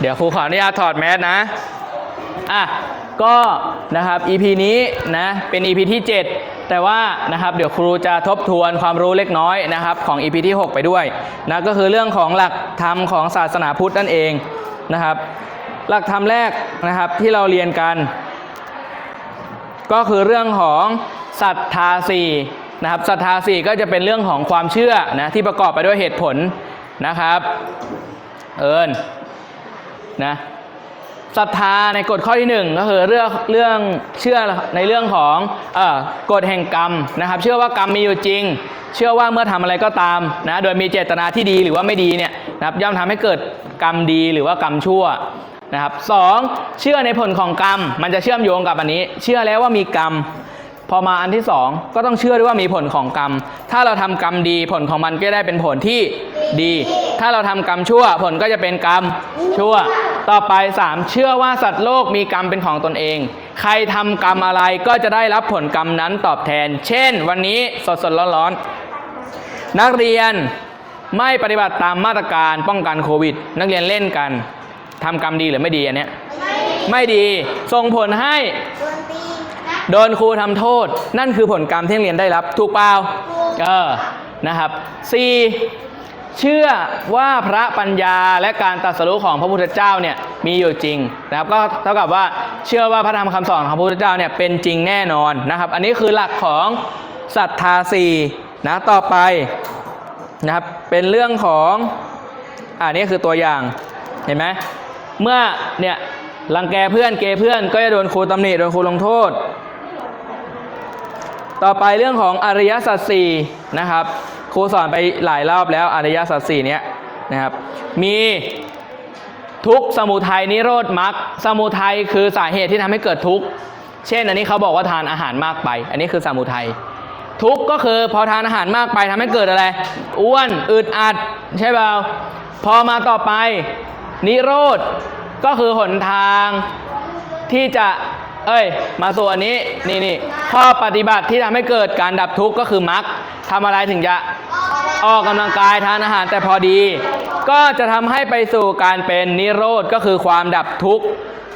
เดี๋ยวครูขออนุญาตถอดแมสนะ อะ ก็นะครับ EP นี้นะ เป็น EP ที่ 7 แต่ว่านะครับเดี๋ยวครูจะทบทวนความรู้เล็กน้อยนะครับของ EP ที่ 6 ไปด้วยนะ ก็คือเรื่องของหลักธรรมของศาสนาพุทธนั่นเองนะครับ หลักธรรมแรกนะครับที่เราเรียนกัน ก็คือเรื่องของศรัทธาสี่นะครับศรัทธาสี่ก็จะเป็นเรื่องของความเชื่อนะที่ประกอบไปด้วยเหตุผลนะครับ เอิญ นะศรัทธาในกฎข้อที่หนึ่งก็คือเรื่องเรื่องเชื่อในเรื่องของอกฎแห่งกรรมนะครับ เชื่อว่ากรรมมีอยู่จริง เชื่อว่าเมื่อทำอะไรก็ตามนะโดยมีเจตนาที่ดีหรือว่าไม่ดีเนี่ยนะครับย่อมทำให้เกิดกรรมดีหรือว่ากรรมชั่วนะครับสองเชื่อในผลของกรรม มันจะเชื่อมโยงกับอันนี้ เชื่อแล้วว่ามีกรรม พอมาอันที่สองก็ต้องเชื่อด้วยว่ามีผลของกรรม ถ้าเราทำกรรมดีผลของมันก็ได้เป็นผลที่ดี ถ้าเราทำกรรมชั่วผลก็จะเป็นกรรมชั่ว ต่อไป 3 เชื่อว่าสัตว์โลกมีกรรมเป็นของตนเอง ใครทำกรรมอะไรก็จะได้รับผลกรรมนั้นตอบแทน เช่น วันนี้สดสดๆร้อนๆนักเรียนไม่ปฏิบัติตามมาตรการป้องกันโควิด นักเรียนเล่นกันทำกรรมดีหรือไม่ดีอันเนี้ยไม่ดีส่งผลให้โดนครูทำโทษ นั่นคือผลกรรมที่เรียนได้รับ ถูกเปล่าเออนะครับ 4. เชื่อว่าพระปัญญาและการตรัสรู้ของพระพุทธเจ้าเนี่ยมีอยู่จริงนะครับก็เท่ากับว่าเชื่อว่าพระธรรมคำสอนของพระพุทธเจ้าเนี่ยเป็นจริงแน่นอนนะครับ อันนี้คือหลักของศรัทธาสี่นะต่อไปนะครับเป็นเรื่องของอันนี้คือตัวอย่างเห็นไหมเมื่อเนี่ยรังแกเพื่อนเกย์เพื่อนก็จะโดนครูตำหนิโดนครูลงโทษ ต่อไปเรื่องของอริยสัจสี่นะครับ ครูสอนไปหลายรอบแล้วอริยสัจสี่เนี้ยนะครับ มีทุกสมุทัยนิโรธมรรคสมุทัยคือสาเหตุที่ทำให้เกิดทุกข์เช่น อันนี้เขาบอกว่าทานอาหารมากไป อันนี้คือสมุทัยทุกข์ก็คือพอทานอาหารมากไปทำให้เกิดอะไร อ้วนอึดอัดใช่เปล่าพอมาต่อไป นิโรธก็คือหนทางที่จะเอ้ย มาสู่อันนี้นี่นี่ข้อปฏิบัติที่ทำให้เกิดการดับทุกข์ก็คือมรรค ทำอะไรถึงจะออกกำลังกายทานอาหารแต่พอดี ก็จะทำให้ไปสู่การเป็นนิโรธก็คือความดับทุกข์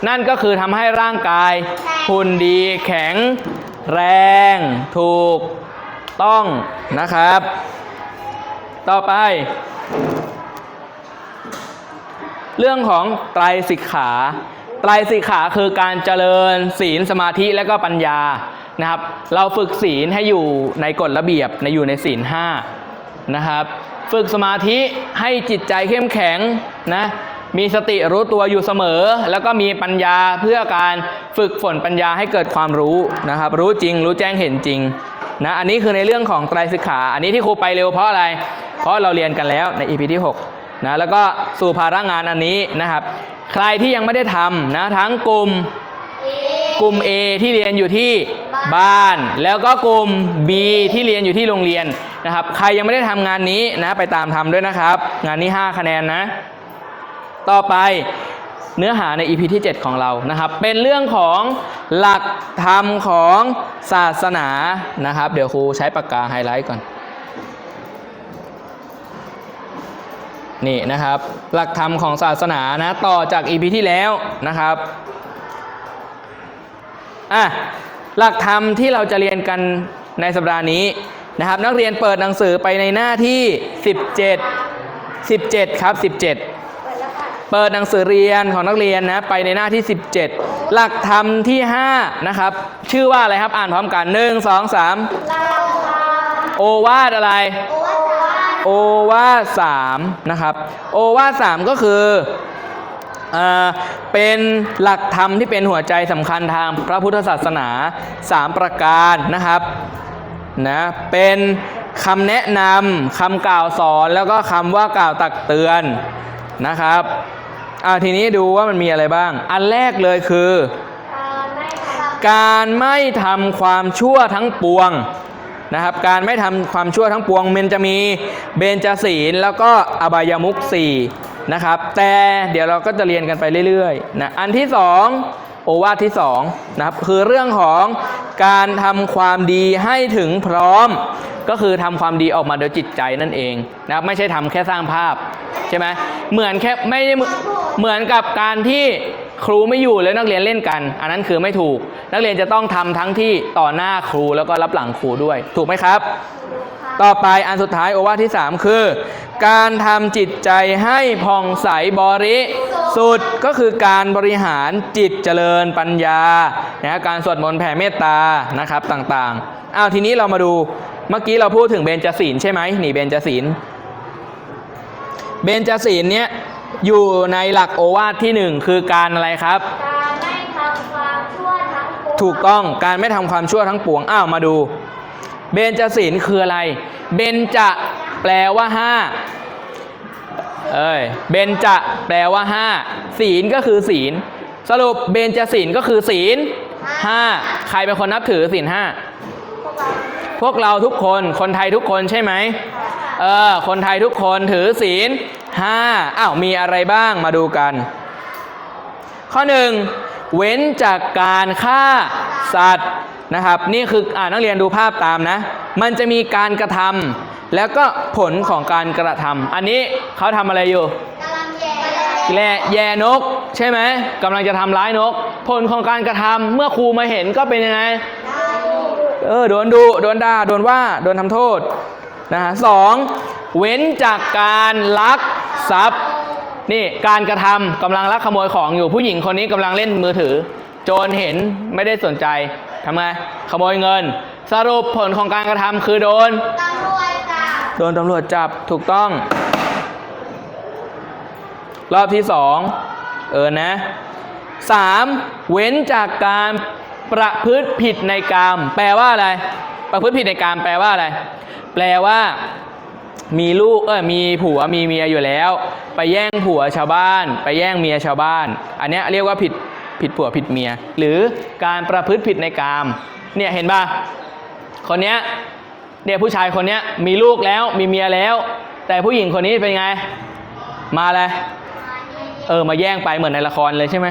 นั่นก็คือทำให้ร่างกายหุ่นดีแข็ง แรง ถูก ต้องนะครับ ต่อไป เรื่องของไตรสิกขา ไตรสิกขาคือการเจริญศีลสมาธิและก็ปัญญา นะครับ เราฝึกศีลให้อยู่ในกฎระเบียบในอยู่ในศีลห้านะครับ ฝึกสมาธิให้จิตใจเข้มแข็งนะมีสติรู้ตัวอยู่เสมอ แล้วก็มีปัญญาเพื่อการฝึกฝนปัญญาให้เกิดความรู้นะครับ รู้จริง รู้แจ้งเห็นจริงนะอันนี้คือในเรื่องของไตรสิกขา อันนี้ที่ครูไปเร็วเพราะอะไร เพราะเราเรียนกันแล้วใน EP ที่6นะแล้วก็สู่ภาระงานอันนี้นะครับ ใครที่ยังไม่ได้ทำนะทั้งกลุ่มกลุ่ม A ที่เรียนอยู่ที่ บ้าน แล้วก็กลุ่ม B ที่เรียนอยู่ที่โรงเรียนนะครับ ใครยังไม่ได้ทำงานนี้นะไปตามทำด้วยนะครับ งานนี้ 5 คะแนนนะ ต่อไปเนื้อหาใน EP ที่ 7 ของเรานะครับ เป็นเรื่องของหลักธรรมของศาสนานะครับ เดี๋ยวครูใช้ปากกาไฮไลท์ก่อน นี่นะครับ หลักธรรมของศาสนานะ ต่อจาก EP ที่แล้วนะครับ อะ หลักธรรมที่เราจะเรียนกันในสัปดาห์นี้นะครับ นักเรียนเปิดหนังสือไปในหน้าที่ 17 17 ครับ 17 เปิดหนังสือเรียนของนักเรียนนะไปในหน้าที่ 17 หลักธรรมที่ 5 นะครับ ชื่อว่าอะไรครับอ่านพร้อมกัน 1 2 3 โอวาทอะไร โอวาทสามนะครับ โอวาทสามก็คืออ่า เป็นหลักธรรมที่เป็นหัวใจสำคัญทางพระพุทธศาสนา 3 ประการนะครับนะเป็นคำแนะนำคำกล่าวสอนแล้วก็คำว่ากล่าวตักเตือนนะครับอ่าทีนี้ดูว่ามันมีอะไรบ้าง อันแรกเลยคือ การไม่ทำความชั่วทั้งปวงนะครับการไม่ทำความชั่วทั้งปวงมันจะมีเบญจศีลแล้วก็อบายมุขสี่ นะครับ แต่เดี๋ยวเราก็จะเรียนกันไปเรื่อยๆนะอันที่สองโอวาทที่สองนะครับคือเรื่องของการทำความดีให้ถึงพร้อม ก็คือทำความดีออกมาโดยจิตใจนั่นเองนะครับไม่ใช่ทำแค่สร้างภาพใช่ไหมเหมือนแค่ไม่ได้เหมือนเหมือนกับการที่ครูไม่อยู่แล้วนักเรียนเล่นกัน อันนั้นคือไม่ถูก นักเรียนจะต้องทำทั้งที่ต่อหน้าครูแล้วก็รับหลังครูด้วย ถูกไหมครับ ต่อไปอันสุดท้ายโอวาทที่ 3 คือ การทำจิตใจให้ผ่องใสบริสุทธิ์ก็คือการบริหารจิตเจริญปัญญานะการสวดมนต์แผ่เมตตานะครับต่างๆอ้าวทีนี้เรามาดูเมื่อกี้เราพูดถึงเบญจศีลใช่ไหมนี่เบญจศีลเบญจศีลเนี้ยอยู่ในหลักโอวาทที่หนึ่งคือการอะไรครับ การไม่ทำความชั่วทั้งปวงถูกต้องการไม่ทำความชั่วทั้งปวงอ้าวมาดู เบญจศีลคืออะไร เบญจะแปลว่าห้าเอ้ย เบญจะแปลว่าห้าศีลก็คือศีล สรุปเบญจศีลก็คือศีลห้าใครเป็นคนนับถือศีลห้าพวกเราพวกเราทุกคนคนไทยทุกคนใช่ไหมเออ คนไทยทุกคนถือศีลห้าอ้าวมีอะไรบ้างมาดูกัน ข้อหนึ่งเว้นจากการฆ่าสัตว์ นะครับ นี่คืออ่านักเรียนดูภาพตามนะ มันจะมีการกระทำแล้วก็ผลของการกระทำอันนี้เขาทำอะไรอยู่กำลังแย่แล่แย่นก ใช่ไหมกำลังจะทำร้ายนก ผลของการกระทำเมื่อครูมาเห็นก็เป็นยังไงเออโดนดุโดนด่าโดนว่าโดนทำโทษนะฮะสองเว้นจากการลักทรัพย์นี่การกระทำกำลังลักขโมยของอยู่ผู้หญิงคนนี้กำลังเล่นมือถือ โจรเห็นไม่ได้สนใจ ทำไงขโมยเงิน สรุปผลของการกระทำคือโดนตำรวจจับโดนตำรวจจับถูกต้อง รอบที่สองเออนะสามเว้นจากการประพฤติผิดในกามแปลว่าอะไร ประพฤติผิดในกามแปลว่าอะไร แปลว่า มีลูกเออมีผัวมีเมียอยู่แล้ว ไปแย่งผัวชาวบ้าน ไปแย่งเมียชาวบ้าน อันเนี้ยเรียกว่าผิด ผิดผัวผิดเมีย หรือการประพฤติผิดในกามเนี่ยเห็นป่ะคนเนี้ยเนี่ยผู้ชายคนเนี้ยมีลูกแล้วมีเมียแล้ว แต่ผู้หญิงคนนี้เป็นไง มาเลยเออมาแย่งไปเหมือนในละครเลยใช่ไหม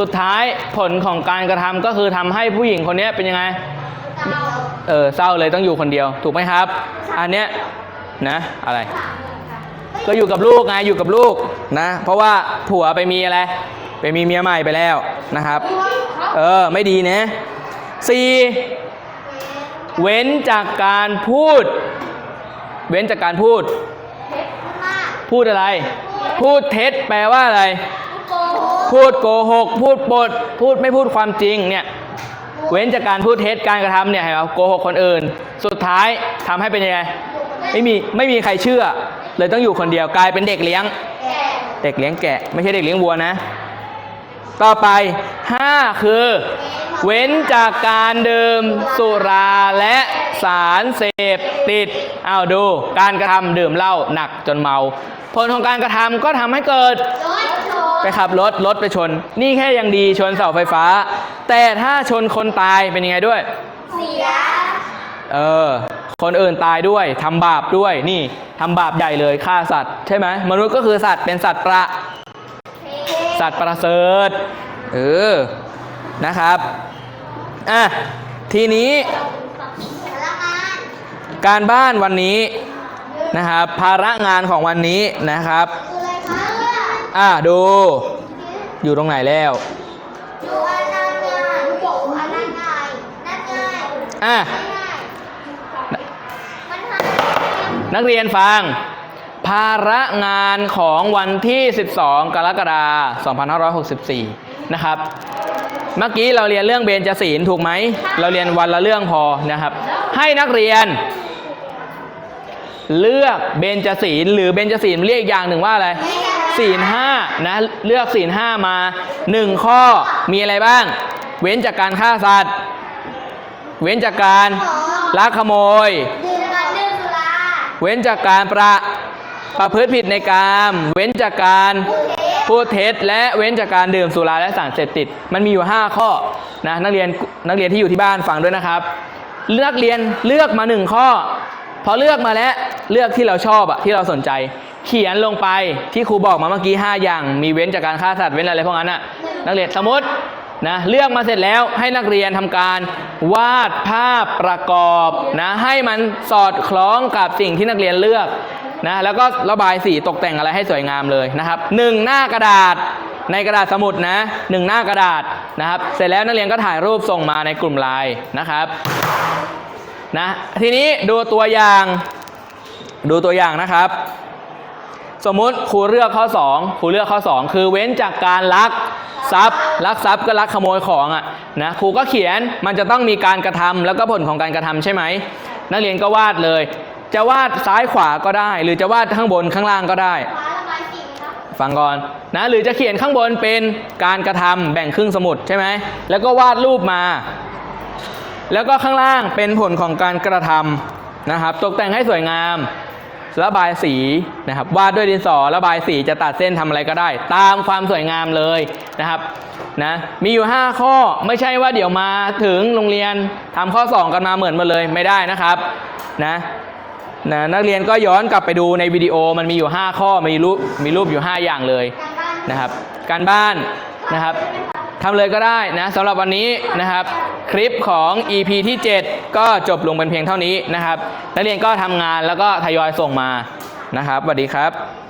สุดท้ายผลของการกระทำก็คือทำให้ผู้หญิงคนเนี้ยเป็นยังไงเออเศร้าเลยต้องอยู่คนเดียว ถูกไหมครับ อันเนี้ยนะอะไร ก็อยู่กับลูกไงอยู่กับลูกนะ เพราะว่าผัวไปมีอะไร ไปมีเมียใหม่ไปแล้วนะครับ เออ ไม่ดีนะสี่เว้นจากการพูด เว้นจากการพูด พูดอะไร พูดเท็จแปลว่าอะไร พูดโกหก พูดปด พูดไม่พูดความจริงเนี่ย เว้นจากการพูดเท็จการกระทำเนี่ยเห็นไหมโกหกคนอื่น สุดท้ายทำให้เป็นยังไง ไม่มีไม่มีใครเชื่อ เลยต้องอยู่คนเดียวกลายเป็นเด็กเลี้ยง เด็กเลี้ยงแกะ ไม่ใช่เด็กเลี้ยงวัวนะ ต่อไป 5 คือ เว้นจากการดื่มสุราและสารเสพติดเอาดู การกระทำดื่มเหล้าหนักจนเมา ผลของการกระทำก็ทำให้เกิดไปขับรถรถไปชน นี่แค่ยังดีชนเสาไฟฟ้า แต่ถ้าชนคนตายเป็นยังไงด้วยเสียเออคนอื่นตายด้วยทำบาปด้วยนี่ทำบาปใหญ่เลยฆ่าสัตว์ใช่ไหมมนุษย์ก็คือสัตว์เป็นสัตว์ประ สัตว์ประเสริฐเออนะครับอะทีนี้พลังงานการบ้านวันนี้นะครับภาระงานของวันนี้นะครับคืออะไรคะอะดู อยู่ตรงไหนแล้วดูอันนั้นง่ายบอกอันนั้นง่ายนั่นง่ายอะง่ายมันหานักเรียนฟัง ภาระงานของวันที่ 12 กรกฎาคม 2564 นะครับ เมื่อกี้เราเรียนเรื่องเบญจศีลถูกไหม เราเรียนวันละเรื่องพอนะครับ ให้นักเรียน เลือกเบญจศีลหรือเบญจศีลเรียกอย่างหนึ่งว่าอะไรศีลห้านะเลือกศีลห้ามาหนึ่งข้อมีอะไรบ้าง เว้นจากการฆ่าสัตว์ เว้นจากการลักขโมยดื่มกันดื่มสุราเว้นจากการประ ประพฤติผิดในกามเว้นจากการพูดเท็จและเว้นจากการดื่มสุราและสารเสพติด มันมีอยู่ 5 ข้อนะนักเรียนนักเรียนที่อยู่ที่บ้านฟังด้วยนะครับนักเรียนเลือกมา 1 ข้อ พอเลือกมาแล้วเลือกที่เราชอบอะที่เราสนใจ เขียนลงไปที่ครูบอกมาเมื่อกี้ 5 อย่าง มีเว้นจากการฆ่าสัตว์เว้นอะไรพวกนั้นอะนักเรียนสมมตินะเลือกมาเสร็จแล้วให้นักเรียนทำการวาดภาพประกอบนะให้มันสอดคล้องกับสิ่งที่นักเรียนเลือก นะแล้วก็ระบายสีตกแต่งอะไรให้สวยงามเลยนะครับหนึ่งหน้ากระดาษในกระดาษสมุดนะหนึ่งหน้ากระดาษนะครับ เสร็จแล้วนักเรียนก็ถ่ายรูปส่งมาในกลุ่มไลน์นะครับนะทีนี้ดูตัวอย่างดูตัวอย่างนะครับ สมมุติครูเลือกข้อ 2 ครูเลือกข้อ 2 คือเว้นจากการลักทรัพย์ลักทรัพย์ก็ลักขโมยของอะนะครูก็เขียนมันจะต้องมีการกระทำแล้วก็ผลของการกระทำใช่ไหมนักเรียนก็วาดเลย จะวาดซ้ายขวาก็ได้ หรือจะวาดข้างบนข้างล่างก็ได้ ฟังก่อนนะหรือจะเขียนข้างบนเป็นการกระทำแบ่งครึ่งสมุดใช่ไหมแล้วก็วาดรูปมา แล้วก็ข้างล่างเป็นผลของการกระทำนะครับ ตกแต่งให้สวยงามระบายสีนะครับวาดด้วยดินสอระบายสีจะตัดเส้นทำอะไรก็ได้ ตามความสวยงามเลยนะครับนะมีอยู่ 5 ข้อไม่ใช่ว่าเดี๋ยวมาถึงโรงเรียนทำข้อ 2 กันมาเหมือนมาเลยไม่ได้นะครับนะ นะนักเรียนก็ย้อนกลับไปดูในวิดีโอมันมีอยู่ 5 ข้อมีรูปมีรูปอยู่ 5 อย่างเลยนนะครับ การบ้านนะครับทำเลยก็ได้นะสำหรับวันนี้นะครับ คลิปของ EP ที่ 7 ก็จบลงเป็นเพียงเท่านี้นะครับ นักเรียนก็ทำงานแล้วก็ทยอยส่งมานะครับสวัสดีครับ